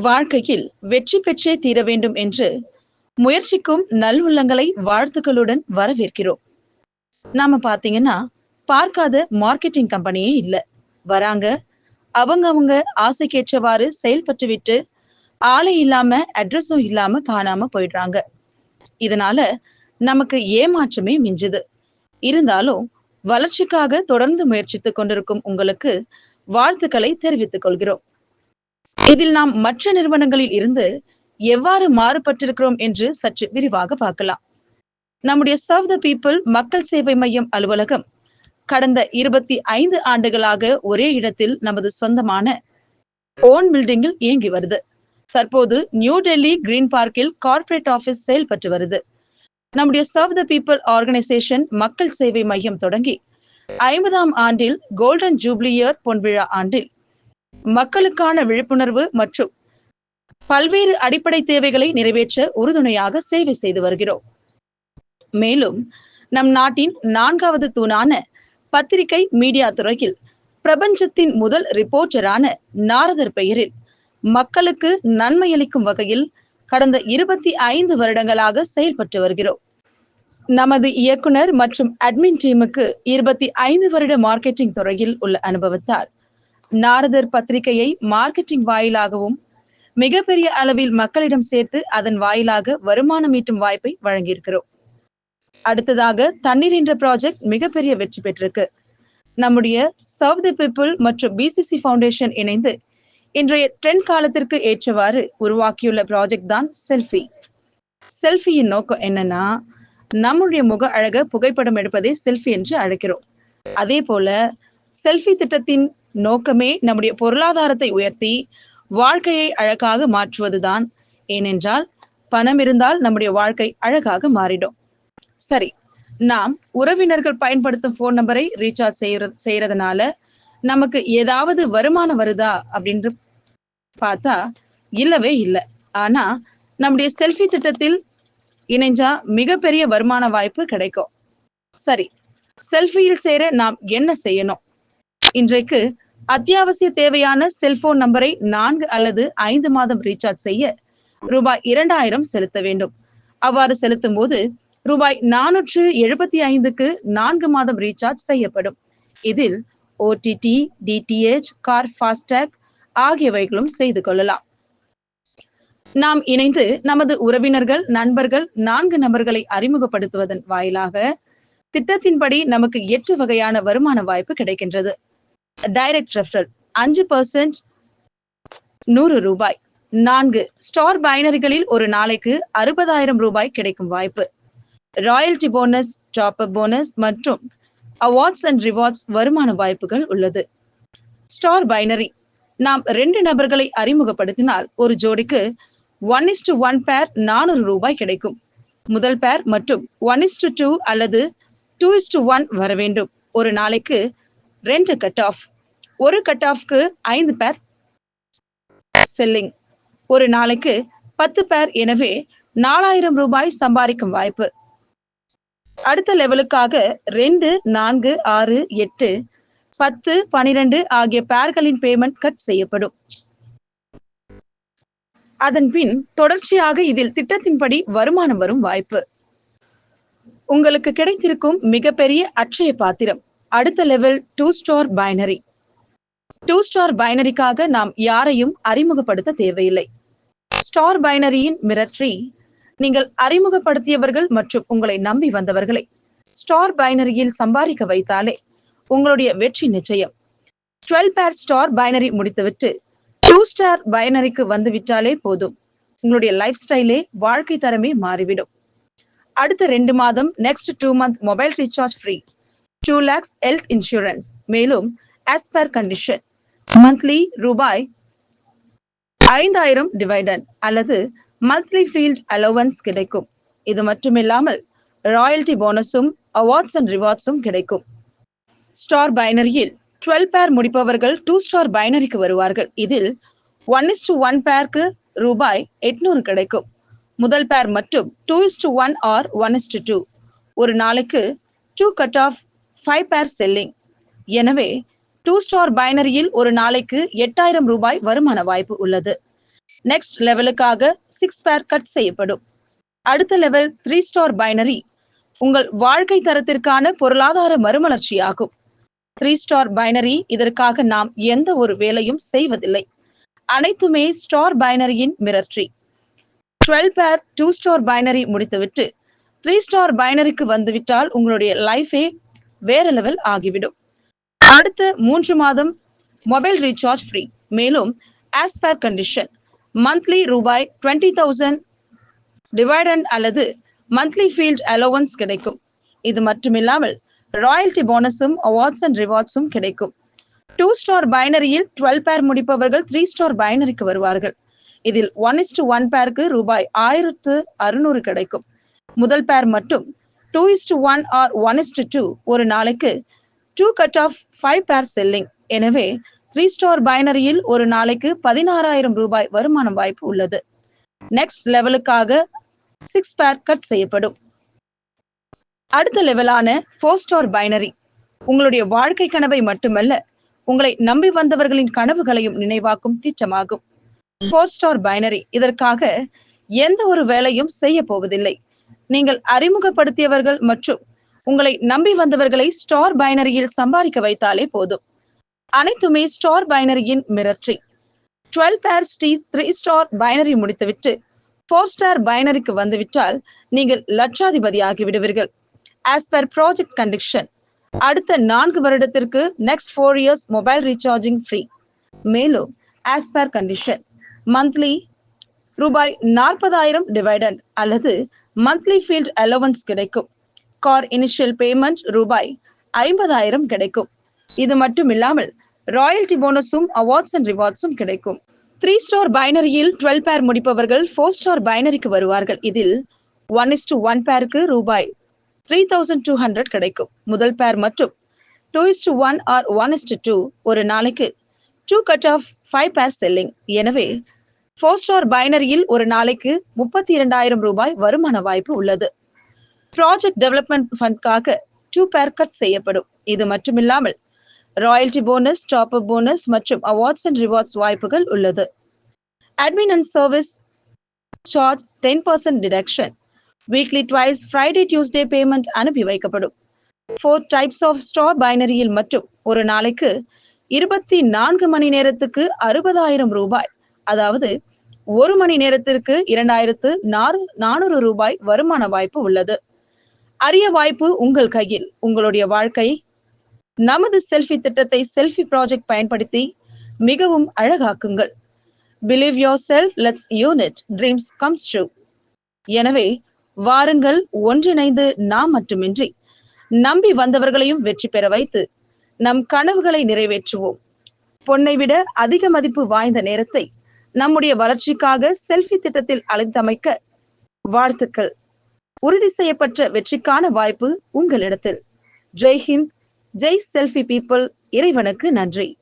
வாழ்க்கையில் வெற்றி பெற்றே தீர வேண்டும் என்று முயற்சிக்கும் நல்லுள்ளங்களை வாழ்த்துக்களுடன் வரவேற்கிறோம். நாம பாத்தீங்கன்னா பார்க்காத மார்க்கெட்டிங் கம்பெனியே இல்லை. வராங்க அவங்க அவங்க ஆசைக்கேற்றவாறு செயல்பட்டு விட்டு ஆளே இல்லாம அட்ரஸும் இல்லாம காணாம போயிடுறாங்க. இதனால நமக்கு ஏமாற்றமே மிஞ்சுது. இருந்தாலும் வளர்ச்சிக்காக தொடர்ந்து முயற்சித்துக் கொண்டிருக்கும் உங்களுக்கு வாழ்த்துக்களை தெரிவித்துக் கொள்கிறோம். இதில் நாம் மற்ற நிறுவனங்களில் இருந்து எவ்வாறு மாறுபட்டிருக்கிறோம் என்று சற்று விரிவாக பார்க்கலாம். நம்முடைய சர்வ் த பீப்புள் மக்கள் சேவை மையம் அலுவலகம் கடந்த இருபத்தி ஐந்து ஆண்டுகளாக ஒரே இடத்தில் நமது சொந்தமான ஓன் பில்டிங்கில் இயங்கி வருது. தற்போது நியூ டெல்லி கிரீன் பார்க்கில் கார்ப்பரேட் ஆபீஸ் செயல்பட்டு வருது. நம்முடைய சர்வ் த பீப்புள் ஆர்கனைசேஷன் மக்கள் சேவை மையம் தொடங்கி ஐம்பதாம் ஆண்டில் கோல்டன் ஜூப்ளி இயர் பொன்விழா ஆண்டில் மக்களுக்கான விழிப்புணர்வு மற்றும் பல்வேறு அடிப்படை தேவைகளை நிறைவேற்ற உறுதுணையாக சேவை செய்து வருகிறோம். மேலும் நம் நாட்டின் நான்காவது தூணான பத்திரிகை மீடியா துறையில் பிரபஞ்சத்தின் முதல் ரிப்போர்ட்டரான நாரதர் பெயரில் மக்களுக்கு நன்மையளிக்கும் வகையில் கடந்த இருபத்தி ஐந்து வருடங்களாக செயல்பட்டு வருகிறோம். நமது இயக்குனர் மற்றும் அட்மின் டீமுக்கு இருபத்தி ஐந்து வருட மார்க்கெட்டிங் துறையில் உள்ள அனுபவத்தால் நாரதர் பத்திரிகையை மார்க்கெட்டிங் வாயிலாகவும் மிகப்பெரிய அளவில் மக்களிடம் சேர்த்து அதன் வாயிலாக வருமானம் ஈட்டும் வாய்ப்பை வழங்கியிருக்கிறோம். அடுத்ததாக தண்ணீர் என்ற ப்ராஜெக்ட் மிகப்பெரிய வெற்றி பெற்றிருக்கு. நம்முடைய சர்வ் தி பீப்புள் மற்றும் பிசிசி ஃபவுண்டேஷன் இணைந்து இன்றைய ட்ரெண்ட் காலத்திற்கு ஏற்றவாறு உருவாக்கியுள்ள ப்ராஜெக்ட் தான் செல்ஃபி செல்ஃபியின் நோக்கம் என்னன்னா நம்முடைய முக அழக புகைப்படம் எடுப்பதே செல்ஃபி என்று அழைக்கிறோம். அதே போல செல்ஃபி திட்டத்தின் நோக்கமே நம்முடைய பொருளாதாரத்தை உயர்த்தி வாழ்க்கையை அழகாக மாற்றுவதுதான். ஏனென்றால் பணம் இருந்தால் நம்முடைய வாழ்க்கை அழகாக மாறிடும். சரி நாம் உறவினர்கள் பயன்படுத்தும் ஃபோன் நம்பரை ரீசார்ஜ் செய்யறது செய்யறதுனால நமக்கு ஏதாவது வருமானம் வருதா அப்படின்னு பார்த்தா இல்லவே இல்லை. ஆனா நம்முடைய செல்ஃபி திட்டத்தில் இணைஞ்சா மிகப்பெரிய வருமான வாய்ப்பு கிடைக்கும். சரி செல்ஃபியில் சேர நாம் என்ன செய்யணும்? இன்றைக்கு அத்தியாவசிய தேவையான செல்போன் நம்பரை நான்கு அல்லது ஐந்து மாதம் ரீசார்ஜ் செய்ய ரூபாய் இரண்டாயிரம் செலுத்த வேண்டும். அவ்வாறு செலுத்தும் போது ரூபாய் நானூற்று எழுபத்தி ஐந்துக்கு நான்கு மாதம் ரீசார்ஜ் செய்யப்படும். இதில் ஓடிடி டிடிஹெச் கார் ஃபாஸ்டேக் ஆகியவைகளும் செய்து கொள்ளலாம். நாம் இணைந்து நமது உறவினர்கள் நண்பர்கள் நான்கு நபர்களை அறிமுகப்படுத்துவதன் வாயிலாக திட்டத்தின்படி நமக்கு எட்டு வகையான வருமான வாய்ப்பு கிடைக்கின்றது. டைரக்ட் ரெஃபரல் அஞ்சு பர்சன்ட் நூறு ரூபாய். நான்கு ஸ்டார் பைனரிகளில் ஒரு நாளைக்கு அறுபதாயிரம் ரூபாய் கிடைக்கும் வாய்ப்பு. ராயல்டி போனஸ் டாப் போனஸ் மற்றும் அவார்ட்ஸ் அண்ட் ரிவார்ட்ஸ் வருமான வாய்ப்புகள் உள்ளது. ஸ்டார் பைனரி நாம் ரெண்டு நபர்களை அறிமுகப்படுத்தினால் ஒரு ஜோடிக்கு ஒன் இஸ்டு ஒன் பேர் நானூறு ரூபாய் கிடைக்கும். முதல் பேர் மற்றும் ஒன் இஸ்டு டூ அல்லது டூ இஸ்டு ஒன் வர வேண்டும். ஒரு நாளைக்கு ரெண்டு கட் ஆஃப் ஒரு கட் ஆஃப்க்கு ஐந்து பேர் செல்லிங் ஒரு நாளைக்கு பத்து பேர் எனவே நாலாயிரம் ரூபாய் சம்பாதிக்கும் வாய்ப்பு. அடுத்த லெவலுக்காக ரெண்டு நான்கு ஆறு எட்டு பத்து பனிரெண்டு ஆகிய பேர்களின் பேமெண்ட் கட் செய்யப்படும். அதன் பின் தொடர்ச்சியாக இதில் திட்டத்தின்படி வருமானம் வரும் வாய்ப்பு. உங்களுக்கு கிடைத்திருக்கும் மிகப்பெரிய அட்சய பாத்திரம். அடுத்த level two star binary two star பைனரிக்காக நாம் யாரையும் அறிமுகப்படுத்த தேவையில்லை. ஸ்டார் பைனரியின் மிரட்ரி நீங்கள் அறிமுகப்படுத்தியவர்கள் மற்றும் உங்களை நம்பி வந்தவர்களை. ஸ்டார் பைனரியில் சம்பாதிக்க வைத்தாலே உங்களுடைய வெற்றி நிச்சயம். டுவெல் பேர் ஸ்டார் பைனரி முடித்துவிட்டு டூ ஸ்டார் பைனரிக்கு வந்து விட்டாலே போதும். உங்களுடைய லைஃப் ஸ்டைலே வாழ்க்கை தரமே மாறிவிடும். அடுத்த ரெண்டு மாதம் next two month mobile recharge free two lakhs health insurance மேலும் ஆஸ் பர் கண்டிஷன் மந்த்லி ரூபாய் ஐந்தாயிரம் டிவைடன் அல்லது மந்த்லி ஃபீல்ட் அலோவன்ஸ் கிடைக்கும். இது மட்டுமில்லாமல் ராயல்டி போனஸும் அவார்ட்ஸ் அண்ட் ரிவார்ட்ஸும் கிடைக்கும். ஸ்டார் பைனரியில் டுவெல் பேர் முடிப்பவர்கள் டூ ஸ்டார் பைனரிக்கு வருவார்கள். இதில் ஒன் இஸ் டு ஒன் பேருக்கு ரூபாய் எட்நூறு கிடைக்கும். முதல் பேர் மட்டும் two is to one or one is to two ஒரு நாளைக்கு two cut off five pair selling எனவே டூ ஸ்டார் பைனரியில் ஒரு நாளைக்கு எட்டாயிரம் ரூபாய் வருமான வாய்ப்பு உள்ளது. நெக்ஸ்ட் லெவலுக்காக சிக்ஸ் பேர் கட் செய்யப்படும். அடுத்த லெவல் த்ரீ ஸ்டார் பைனரி உங்கள் வாழ்க்கை தரத்திற்கான பொருளாதார மறுமலர்ச்சியாகும். த்ரீ ஸ்டார் பைனரி இதற்காக நாம் எந்த ஒரு வேலையும் செய்வதில்லை. அனைத்துமே ஸ்டார் பைனரியின் மிரட்ரி twelve pair two star binary முடித்துவிட்டு த்ரீ ஸ்டார் பைனரிக்கு வந்துவிட்டால் உங்களுடைய லைஃபே வேற லெவல் ஆகிவிடும். அடுத்த மூன்று மாதம் மொபைல் ரீசார்ஜ் ஃப்ரீ மேலும் ஆஸ் பர் கண்டிஷன் மந்த்லி ரூபாய் டுவெண்ட்டி தௌசண்ட் டிவைடண்ட் அல்லது மந்த்லி ஃபீல்ட் அலோவன்ஸ் கிடைக்கும். இது மட்டுமில்லாமல் ராயல்டி போனஸும் அவார்ட்ஸ் அண்ட் ரிவார்ட்ஸும் கிடைக்கும். டூ ஸ்டார் பைனரியில் டுவெல் பேர் முடிப்பவர்கள் த்ரீ ஸ்டார் பைனரிக்கு வருவார்கள். இதில் ஒன் இஸ் டு ஒன் பேருக்கு ரூபாய் ஆயிரத்து அறுநூறு கிடைக்கும். முதல் பேர் மட்டும் two is to one or one is to two ஒரு நாளைக்கு two cut off five pair selling எனவே த்ரீ ஸ்டார் பைனரியில் ஒரு நாளைக்கு பதினாறாயிரம் ரூபாய் வருமானம் வாய்ப்பு உள்ளது. நெக்ஸ்ட் லெவலுக்காக சிக்ஸ் பேர் கட் செய்யப்படும். அடுத்த லெவலான ஃபோர் ஸ்டார் பைனரி உங்களுடைய வாழ்க்கை கனவை மட்டுமல்ல உங்களை நம்பி வந்தவர்களின் கனவுகளையும் நினைவாக்கும் திட்டமாகும். ஃபோர் ஸ்டார் பைனரி இதற்காக எந்த ஒரு வேலையும் செய்ய போவதில்லை. நீங்கள் அறிமுகப்படுத்தியவர்கள் மற்றும் உங்களை நம்பி வந்தவர்களை ஸ்டார் பைனரியில் சம்பாதிக்க வைத்தாலே போதும். அனைத்துமே ஸ்டார் பைனரியின் மிரட்ரி டுவெல் பேர் ஸ்டீ த்ரீ ஸ்டார் பைனரி முடித்துவிட்டு ஃபோர் ஸ்டார் பைனரிக்கு வந்துவிட்டால் நீங்கள் லட்சாதிபதி ஆகிவிடுவீர்கள். ஆஸ் பர் ப்ராஜெக்ட் கண்டிஷன் அடுத்த நான்கு வருடத்திற்கு next four years mobile recharging free மேலும் ஆஸ் பர் கண்டிஷன் மந்த்லி ரூபாய் நாற்பதாயிரம் டிவைடண்ட் அல்லது மந்த்லி ஃபீல்ட் அலவன்ஸ் கிடைக்கும். கார் இனிஷியல் பேமெண்ட் ரூபாய் ஐம்பதாயிரம் கிடைக்கும். இது மட்டும் இல்லாமல் ராயல்டி போனஸும் அவார்ட்ஸ் அண்ட் ரிவார்ட்ஸும் கிடைக்கும் த்ரீ ஸ்டார் பைனரியில் டுவெல் பேர் முடிப்பவர்கள் ஃபோர் ஸ்டார் பைனரிக்கு வருவார்கள். இதில் ஒன் இஸ் டு ஒன் பேருக்கு ரூபாய் த்ரீ தௌசண்ட் டூ ஹண்ட்ரட் கிடைக்கும். முதல் பேர் மற்றும் two is to one or one is to two ஒரு நாளைக்கு. Two cut off five pair ceiling எனவே ஃபோர் ஸ்டார் பைனரியில் ஒரு நாளைக்கு முப்பத்தி இரண்டாயிரம் ரூபாய் வருமான வாய்ப்பு உள்ளது. ப்ராஜெக்ட் டெவலப்மெண்ட் ஃபண்ட்காக டூ பேர் கட் செய்யப்படும். இது மட்டுமில்லாமல் royalty bonus top up bonus மற்றும் அவார்ட்ஸ் அண்ட் ரிவார்ட்ஸ் வாய்ப்புகள் உள்ளது. Admin and service charge ten percent deduction weekly twice Friday Tuesday payment அனுப்பி வைக்கப்படும். ஃபோர் டைப்ஸ் ஆஃப் ஸ்டார் பைனரியில் மட்டும் ஒரு நாளைக்கு இருபத்தி நான்கு மணி நேரத்துக்கு அறுபதாயிரம் ரூபாய் அதாவது ஒரு மணி நேரத்திற்கு இரண்டாயிரத்து நானூறு ரூபாய் வருமான வாய்ப்பு உள்ளது. அரிய வாய்ப்பு உங்கள் கையில். உங்களுடைய வாழ்க்கை நமது செல்ஃபி திட்டத்தை செல்ஃபி ப்ராஜெக்ட் பயன்படுத்தி மிகவும் அழகாக்குங்கள். Believe yourself let's unite dreams comes true எனவே வாருங்கள் ஒன்றிணைந்து நாம் மட்டுமின்றி நம்பி வந்தவர்களையும் வெற்றி பெற வைத்து நம் கனவுகளை நிறைவேற்றுவோம். பொன்னை விட அதிக மதிப்பு வாய்ந்த நேரத்தை நம்முடைய வளர்ச்சிக்காக செல்ஃபி திட்டத்தில் அழைத்தமைக்க வாழ்த்துக்கள். உறுதி செய்யப்பட்ட வெற்றிக்கான வாய்ப்பு உங்களிடத்தில். ஜெய் ஹிந்த் ஜெய் செல்ஃபி பீப்புள் இறைவனுக்கு நன்றி.